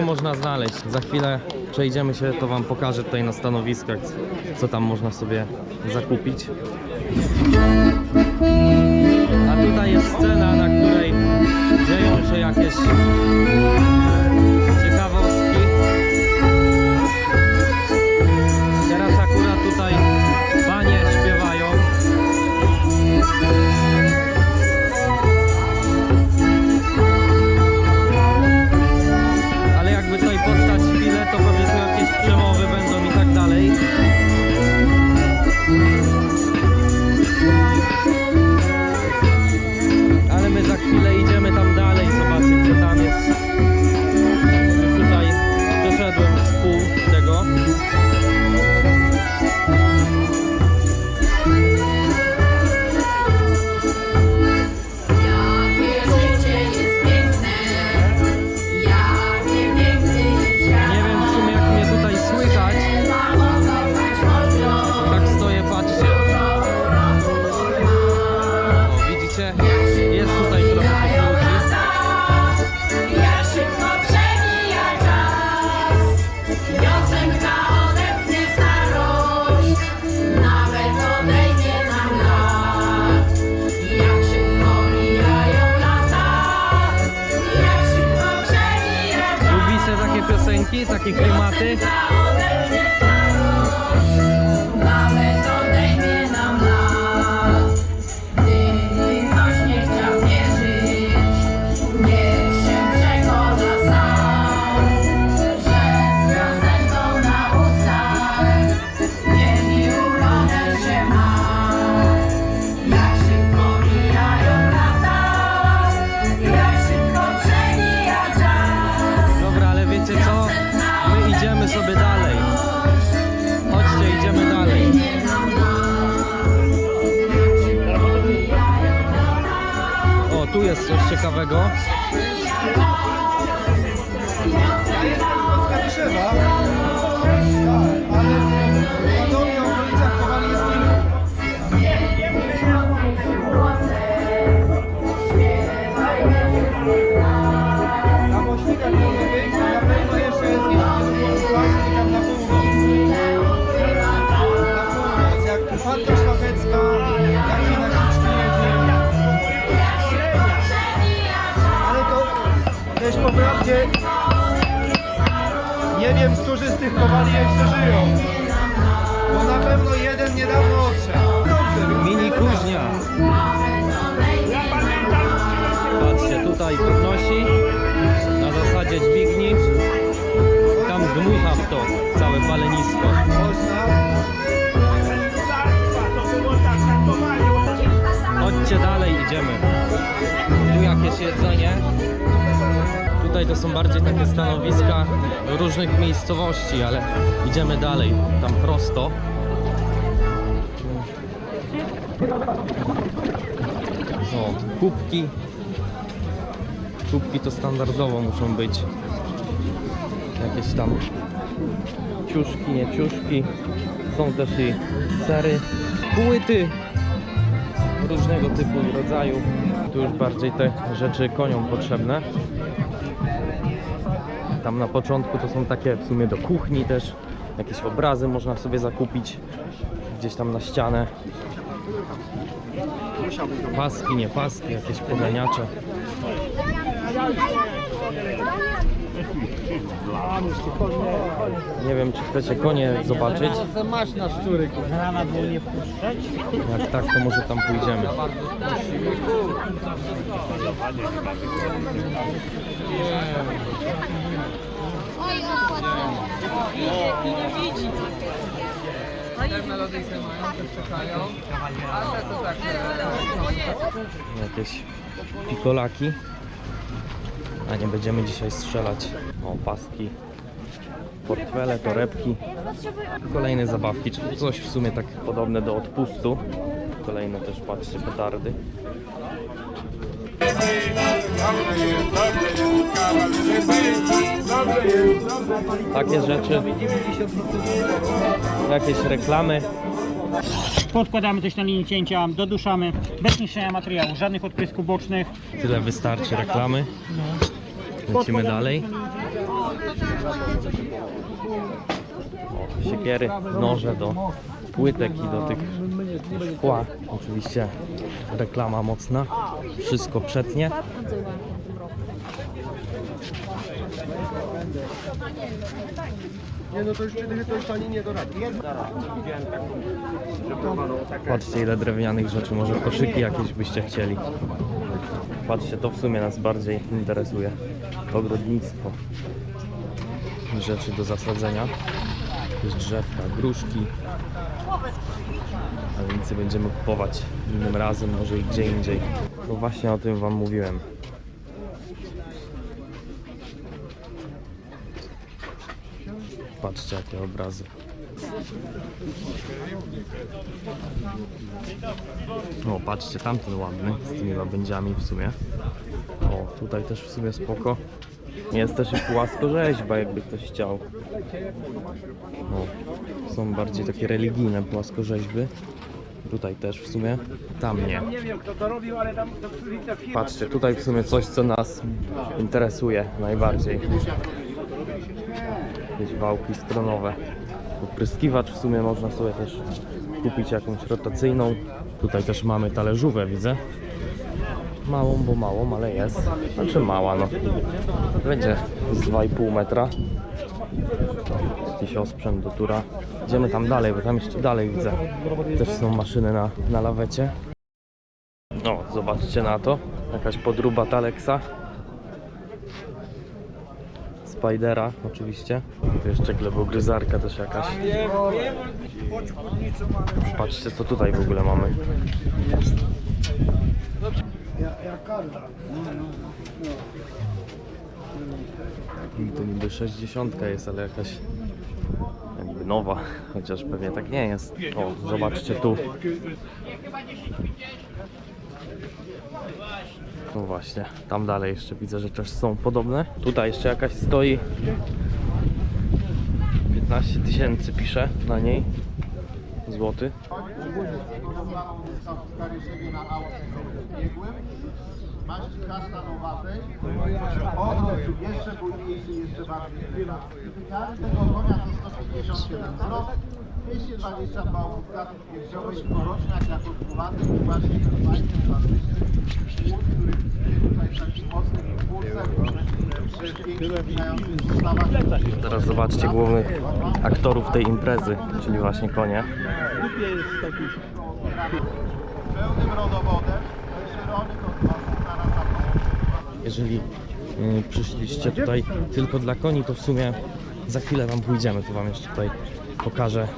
wszystko można znaleźć. Za chwilę przejdziemy się, to Wam pokażę tutaj na stanowiskach, co tam można sobie zakupić. A tutaj jest scena, na której dzieją się jakieś O, ciekawego. Ja jestem z Skarbyszewa, prawdzie nie wiem, którzy z tych kowali jeszcze żyją. Bo na pewno jeden niedawno odszedł. Dobrze, Mini kuźnia. Patrzcie, tutaj podnosi. Na zasadzie dźwigni. Tam dmucha w to całe palenisko. Można. Chodźcie dalej, idziemy. Tu jakieś jedzenie. Tutaj to są bardziej takie stanowiska różnych miejscowości, ale idziemy dalej, tam prosto. O, kubki. Kubki to standardowo muszą być. Jakieś tam ciuszki, nie ciuszki. Są też i sery. Płyty różnego typu i rodzaju. Tu już bardziej te rzeczy koniom potrzebne. Tam na początku to są takie w sumie do kuchni też. Jakieś obrazy można sobie zakupić gdzieś tam na ścianę. Paski, nie paski, jakieś poganiacze. Nie wiem, czy chcecie konie zobaczyć. Masz na. Jak tak, to może tam pójdziemy. Pewne lody mają, też czekają. A te to tak. Jakieś pikolaki. A nie będziemy dzisiaj strzelać. O, paski. portfele, torebki, kolejne zabawki, czyli coś w sumie tak podobne do odpustu. Kolejne też, patrzcie, petardy. Takie rzeczy, jakieś reklamy. Podkładamy coś na linii cięcia, doduszamy, bez niszczenia materiału, żadnych odprysków bocznych. Tyle wystarczy reklamy. Lecimy dalej. O, siekiery, noże do płytek i do tych szkła. Oczywiście reklama mocna. Wszystko przetnie. Nie no to już to już pani nie doradzi. Patrzcie ile drewnianych rzeczy, może koszyki jakieś byście chcieli. Patrzcie, to w sumie nas bardziej interesuje. Ogrodnictwo. Rzeczy do zasadzenia. Jakieś drzewka, gruszki. Nic nie będziemy kupować innym razem, może i gdzie indziej. No właśnie o tym wam mówiłem. Patrzcie jakie obrazy. O, patrzcie, tamten ładny, z tymi łabędziami w sumie. O, tutaj też w sumie spoko. Jest też i płaskorzeźba, jakby ktoś chciał. O, są bardziej takie religijne płaskorzeźby. Tutaj też w sumie. Tam nie. Patrzcie, tutaj w sumie coś, co nas interesuje najbardziej. Jakieś wałki stronowe. Opryskiwacz w sumie można sobie też kupić jakąś rotacyjną. Tutaj też mamy talerzówę, widzę. Małą, bo małą, ale jest. Znaczy mała, no. Będzie z 2,5 metra. Jakiś osprzęt do tura. Idziemy tam dalej, bo tam jeszcze dalej widzę. Też są maszyny na, na lawecie. O, zobaczcie na to. Jakaś podruba Taleksa. Spidera oczywiście. Tu jeszcze glebogryzarka też jakaś. Patrzcie co tutaj w ogóle mamy. I to niby 60 jest, ale jakaś jakby nowa, chociaż pewnie tak nie jest. O, zobaczcie tu. No właśnie, tam dalej jeszcze widzę, że też są podobne. Tutaj jeszcze jakaś stoi. 15 tysięcy pisze na niej. Złoty. Maści kasztanowatej, obrót jeszcze późniejszy, jeszcze bardziej. Wypychany tego konia to 157 wzrost, 220 bałów katów piersiowych, poroczniak jako i właśnie ten fajny, klasyczny który tutaj w Teraz zobaczcie głównych aktorów tej imprezy, czyli właśnie konie. Pełnym rodowodem, to to. Jeżeli y, przyszliście tutaj tylko dla koni, to w sumie za chwilę wam pójdziemy. Tu wam jeszcze tutaj pokażę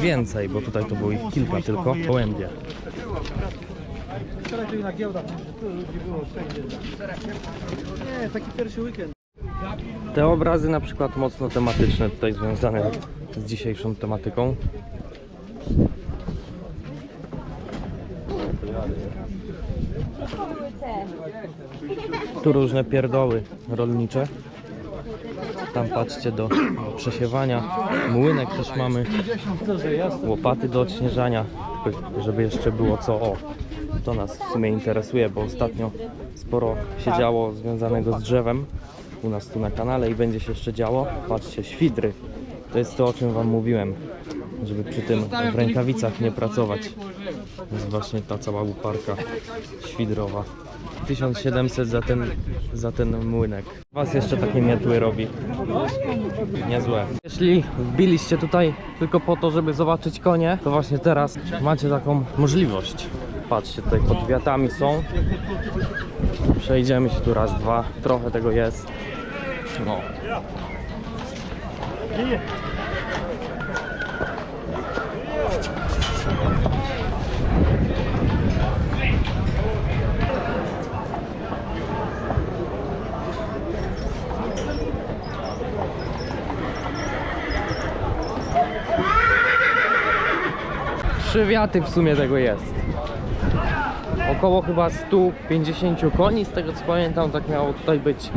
więcej, bo tutaj to było ich kilka tylko. Gołębie. Wczoraj tu na giełdach, tu ludzi było wszędzie. Nie, taki pierwszy weekend. Te obrazy na przykład mocno tematyczne tutaj związane z dzisiejszą tematyką. Tu różne pierdoły rolnicze. Tam patrzcie do przesiewania. Młynek też mamy. Łopaty do odśnieżania, żeby jeszcze było co. O, to nas w sumie interesuje, bo ostatnio sporo się działo związanego z drzewem u nas tu na kanale i będzie się jeszcze działo. Patrzcie, świdry. To jest to, o czym Wam mówiłem, żeby przy tym w rękawicach nie pracować. To jest właśnie ta cała uparka świdrowa. 1700 za ten, za ten młynek. Was jeszcze takie miotły robi. Niezłe. Jeśli wbiliście tutaj tylko po to, żeby zobaczyć konie, to właśnie teraz macie taką możliwość. Patrzcie, tutaj pod wiatami są. Przejdziemy się tu raz, dwa. Trochę tego jest pierwszym. Trzy wiaty w sumie tego jest. Około chyba 150 koni, z tego co pamiętam, tak miało tutaj być.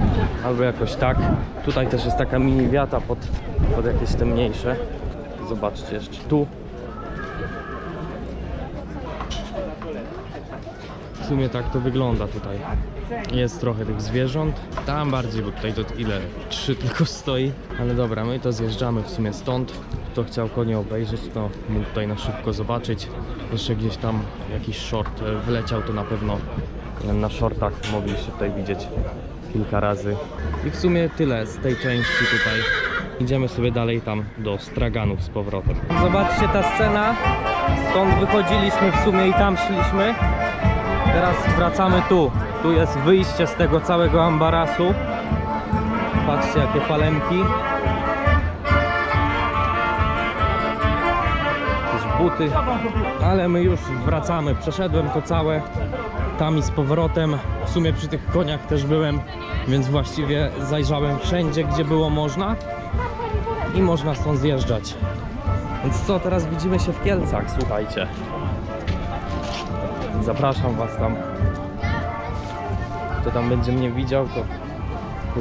Albo jakoś tak. Tutaj też jest taka mini wiata pod, pod jakieś te mniejsze. Zobaczcie jeszcze tu. W sumie tak to wygląda tutaj. Jest trochę tych zwierząt. Tam bardziej, bo tutaj to ile? Trzy tylko stoi. Ale dobra, my to zjeżdżamy w sumie stąd. Kto chciał konie obejrzeć, to mógł tutaj na szybko zobaczyć. Jeszcze gdzieś tam jakiś short e, wleciał, to na pewno na shortach mogliście tutaj widzieć kilka razy. I w sumie tyle z tej części tutaj. Idziemy sobie dalej tam do straganów z powrotem. Zobaczcie ta scena. Stąd wychodziliśmy w sumie i tam szliśmy. Teraz wracamy tu. Tu jest wyjście z tego całego ambarasu. Patrzcie jakie palemki. Jakieś buty. Ale my już wracamy. Przeszedłem to całe tam i z powrotem. W sumie przy tych koniach też byłem, więc właściwie zajrzałem wszędzie, gdzie było można. I można stąd zjeżdżać. Więc co, teraz widzimy się w Kielcach, słuchajcie. Zapraszam Was tam. Kto tam będzie mnie widział, to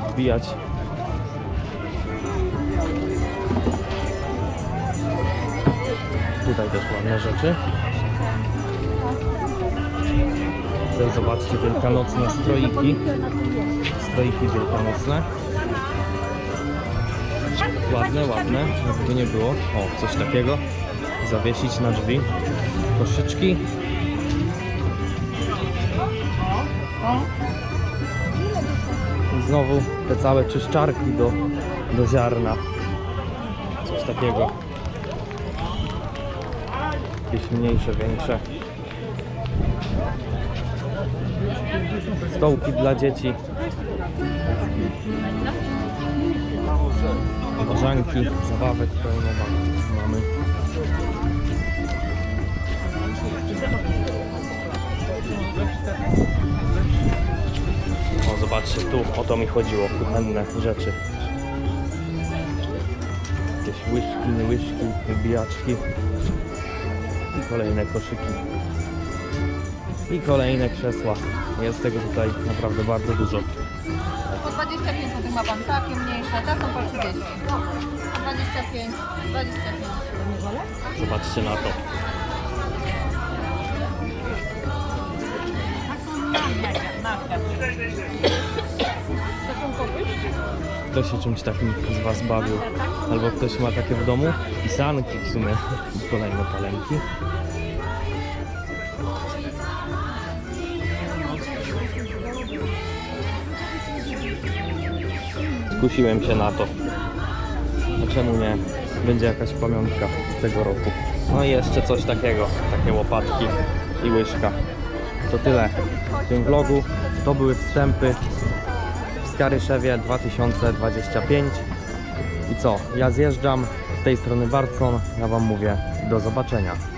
podbijać. Tutaj też ładne rzeczy. Tutaj zobaczcie wielkanocne stroiki. Stroiki wielkanocne. Ładne, ładne, żeby nie było. O, coś takiego. Zawiesić na drzwi. Koszyczki. I znowu te całe czyszczarki do, do ziarna. Coś takiego. Jakieś mniejsze, większe. Stołki dla dzieci. Korzanki, zabawek pełno ma- mamy. Zobaczcie, tu o to mi chodziło, kuchenne rzeczy. Jakieś łyżki, nie łyżki, wybijaczki. I kolejne koszyki. I kolejne krzesła. Jest tego tutaj naprawdę bardzo dużo. Po 25 zł ma pan takie mniejsze, te są po 30. 25, 25. Zobaczcie na to. Kto się czymś takim z Was bawił? Albo ktoś ma takie w domu? I sanki w sumie. Kolejne palemki. Skusiłem się na to. A czemu nie? Będzie jakaś pamiątka z tego roku. No i jeszcze coś takiego, takie łopatki i łyżka. To tyle w tym vlogu. To były wstępy Skaryszewie 2025. I co? Ja zjeżdżam z tej strony Barcon. Ja Wam mówię do zobaczenia.